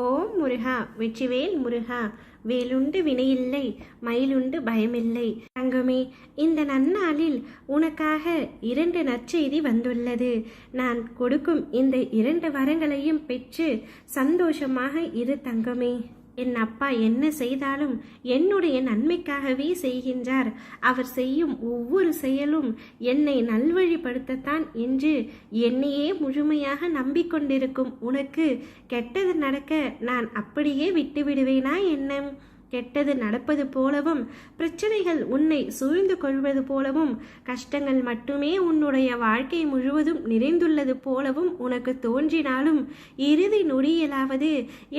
ஓம் முருகா வெற்றிவேல் முருகா வேலுண்டு வினையில்லை மயிலுண்டு பயமில்லை. தங்கமே இந்த நன்னாளில் உனக்காக இரண்டு நற்செய்தி வந்துள்ளது. நான் கொடுக்கும் இந்த இரண்டு வரங்களையும் பெற்று சந்தோஷமாக இரு தங்கமே. என் அப்பா என்ன செய்தாலும் என்னுடைய நன்மைக்காகவே செய்கின்றார். அவர் செய்யும் ஒவ்வொரு செயலும் என்னை நல்வழிப்படுத்தத்தான் என்று என்னையே முழுமையாக நம்பிக்கொண்டிருக்கும். உனக்கு கெட்டது நடக்க நான் அப்படியே விட்டுவிடுவேனா என்ன? கெட்டது நடப்பது போலவும் பிரச்சனைகள் உன்னை சூழ்ந்து கொள்வது போலவும் கஷ்டங்கள் மட்டுமே உன்னுடைய வாழ்க்கை முழுவதும் நிறைந்துள்ளது போலவும் உனக்கு தோன்றினாலும் இறுதி நொடியிலாவது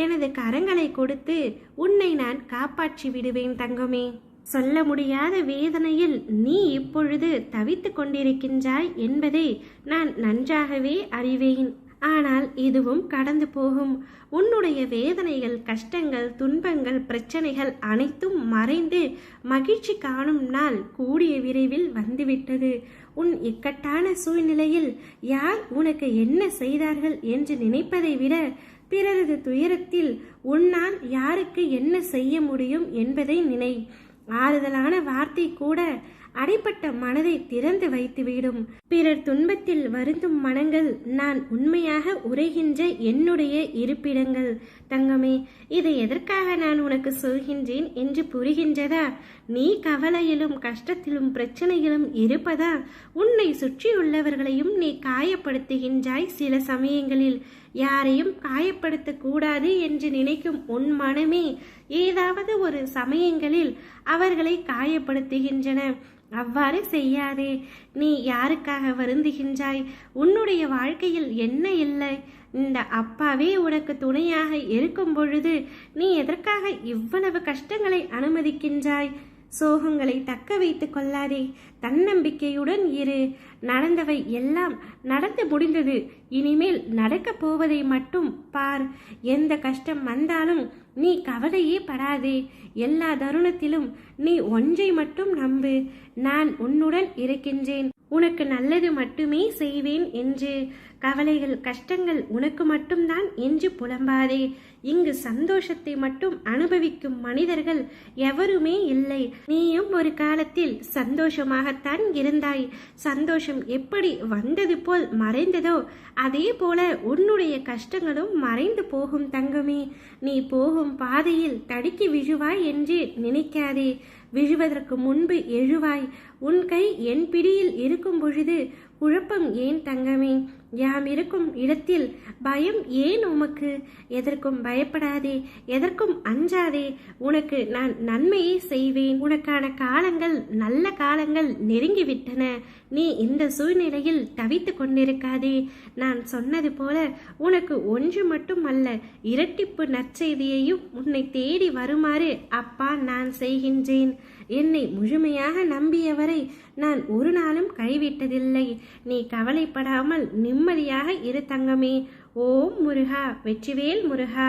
எனது கரங்களை கொடுத்து உன்னை நான் காப்பாற்றி விடுவேன் தங்கமே. சொல்ல முடியாத வேதனையில் நீ இப்பொழுது தவித்து கொண்டிருக்கின்றாய் என்பதை நான் நன்றாகவே அறிவேன். ஆனால் இதுவும் கடந்து போகும். உன்னுடைய வேதனைகள் கஷ்டங்கள் துன்பங்கள் பிரச்சனைகள் அனைத்தும் மறைந்து மகிழ்ச்சி காணும் நாள் கூடிய விரைவில் வந்துவிட்டது. உன் இக்கட்டான சூழ்நிலையில் யார் உனக்கு என்ன செய்தார்கள் என்று நினைப்பதை விட பிறரது துயரத்தில் உன்னால் யாருக்கு என்ன செய்ய முடியும் என்பதை நினை. ஆறுதலான வார்த்தை கூட அடைப்பட்ட மனதை திறந்து வைத்துவிடும் பிறர் துன்பத்தில் வருந்தும் மனங்கள் நான் உண்மையாக உரைகின்ற என்னுடைய இருப்பிடங்கள். தங்கமே இதை எதற்காக நான் உனக்கு சொல்கின்றேன் என்று புரிகின்றதா? நீ கவலையிலும் கஷ்டத்திலும் பிரச்சனையிலும் இருப்பதா? உன்னை சுற்றியுள்ளவர்களையும் நீ காயப்படுத்துகின்றாய் சில சமயங்களில். யாரையும் காயப்படுத்தக்கூடாது என்று நினைக்கும் உன் மனமே ஏதாவது ஒரு சமயங்களில் அவர்களை காயப்படுத்துகின்றன. அவ்வாறு செய்யாதே. நீ யாருக்காக வருந்துகின்றாய்? உன்னுடைய வாழ்க்கையில் என்ன இல்லை? இந்த அப்பாவே உனக்கு துணையாக இருக்கும் பொழுது நீ எதற்காக இவ்வளவு கஷ்டங்களை அனுமதிக்கின்றாய்? சோகங்களை தக்க வைத்து கொள்ளாதே. தன்னம்பிக்கையுடன் இரு. நடந்தவை எல்லாம் நடந்து முடிந்தது. இனிமேல் நடக்கப் போவதை மட்டும் பார். எந்த கஷ்டம் வந்தாலும் நீ கவலையே படாதே. எல்லா தருணத்திலும் நீ ஒன்றை மட்டும் நம்பு. நான் உன்னுடன் இருக்கின்றேன். உனக்கு நல்லது மட்டுமே செய்வேன் என்று. கவலைகள் கஷ்டங்கள் உனக்கு மட்டும்தான் என்று புலம்பாதே. இங்கு சந்தோஷத்தை மட்டும் அனுபவிக்கும் மனிதர்கள் எவருமே இல்லை. நீயும் ஒரு காலத்தில் சந்தோஷமாகத்தான் இருந்தாய். சந்தோஷம் எப்படி வந்தது போல் மறைந்ததோ அதே போல உன்னுடைய கஷ்டங்களும் மறைந்து போகும் தங்கமே. நீ போகும் பாதையில் தடுக்கி விழுவாய் என்று நினைக்காதே. விழுவதற்கு முன்பு எழுவாய். உன் கை என் பிடியில் இருக்கும் பொழுது குழப்பம் ஏன் தங்கமே? யாம் இருக்கும் இடத்தில் பயம் ஏன் உமக்கு? எதற்கும் பயப்படாதே எதற்கும் அஞ்சாதே. உனக்கு நான் நன்மையை செய்வேன். உனக்கான காலங்கள் நல்ல காலங்கள் நெருங்கிவிட்டன. நீ இந்த சூழ்நிலையில் தவித்து கொண்டிருக்காதே. நான் சொன்னது போல உனக்கு ஒன்று மட்டும் அல்ல இரட்டிப்பு நற்செய்தியையும் உன்னை தேடி வருமாறு அப்பா நான் செய்கின்றேன். என்னை முழுமையாக நம்பியவரை நான் ஒரு நாளும் கைவிட்டதில்லை. நீ கவலைப்படாமல் நிம்மதியாக இரு தங்கமே. ஓம் முருகா வெற்றிவேல் முருகா.